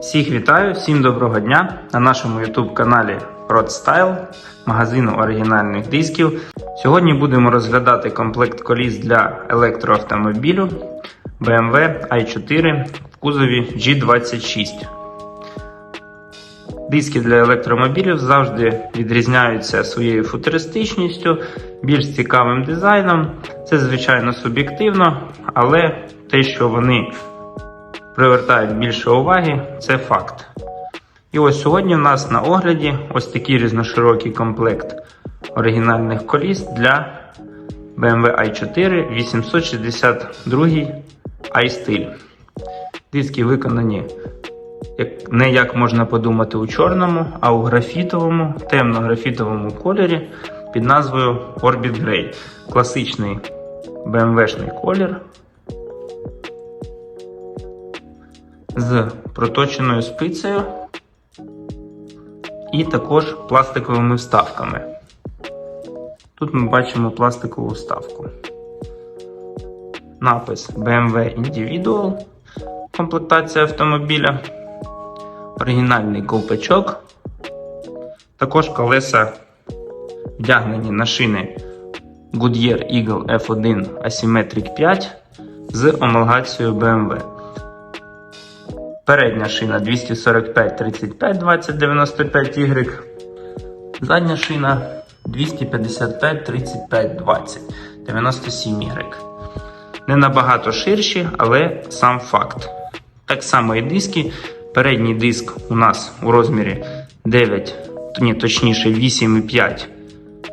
Всіх вітаю, всім доброго дня на нашому YouTube каналі Rodstyle, магазину оригінальних дисків. Сьогодні будемо розглядати комплект коліс для електроавтомобілю BMW i4 в кузові G26. Диски для електромобілів завжди відрізняються своєю футуристичністю, більш цікавим дизайном. Це, звичайно, суб'єктивно, але те, що вони привертають більше уваги, це факт. І ось сьогодні у нас на огляді ось такий різноширокий комплект оригінальних коліс для BMW i4 862 i-стиль. Диски виконані як, не як можна подумати у чорному, а у графітовому, темно-графітовому кольорі під назвою Orbit Grey. Класичний BMW-шний колір з проточеною спицею і також пластиковими вставками. Тут ми бачимо пластикову вставку. Напис BMW Individual, комплектація автомобіля, оригінальний ковпачок, також колеса вдягнені на шини Goodyear Eagle F1 Asymmetric 5 з омалгацією BMW. Передня шина 245 35 20 95 Y. Задня шина 255 35 20 97 Y. Не набагато ширші, але сам факт. Так само і диски. Передній диск у нас у розмірі 9, ні, точніше 8,5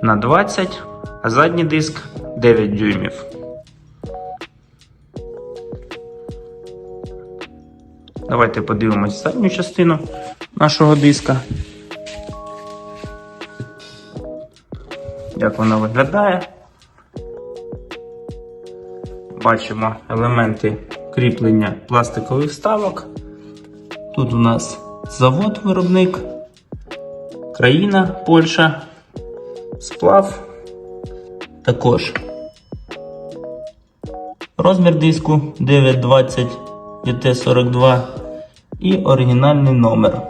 на 20, а задній диск 9 дюймів. Давайте подивимось задню частину нашого диска. Як вона виглядає. Бачимо елементи кріплення пластикових вставок. Тут у нас завод виробник, країна Польща, сплав. Також розмір диску 920 DT42 і оригінальний номер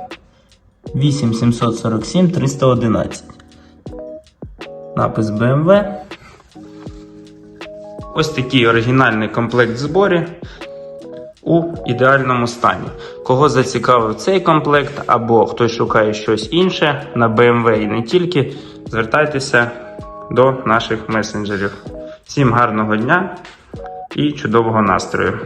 8747 311. Напис BMW. Ось такий оригінальний комплект зборів у ідеальному стані. Кого зацікавив цей комплект, або хтось шукає щось інше на BMW і не тільки, звертайтеся до наших месенджерів. Всім гарного дня і чудового настрою!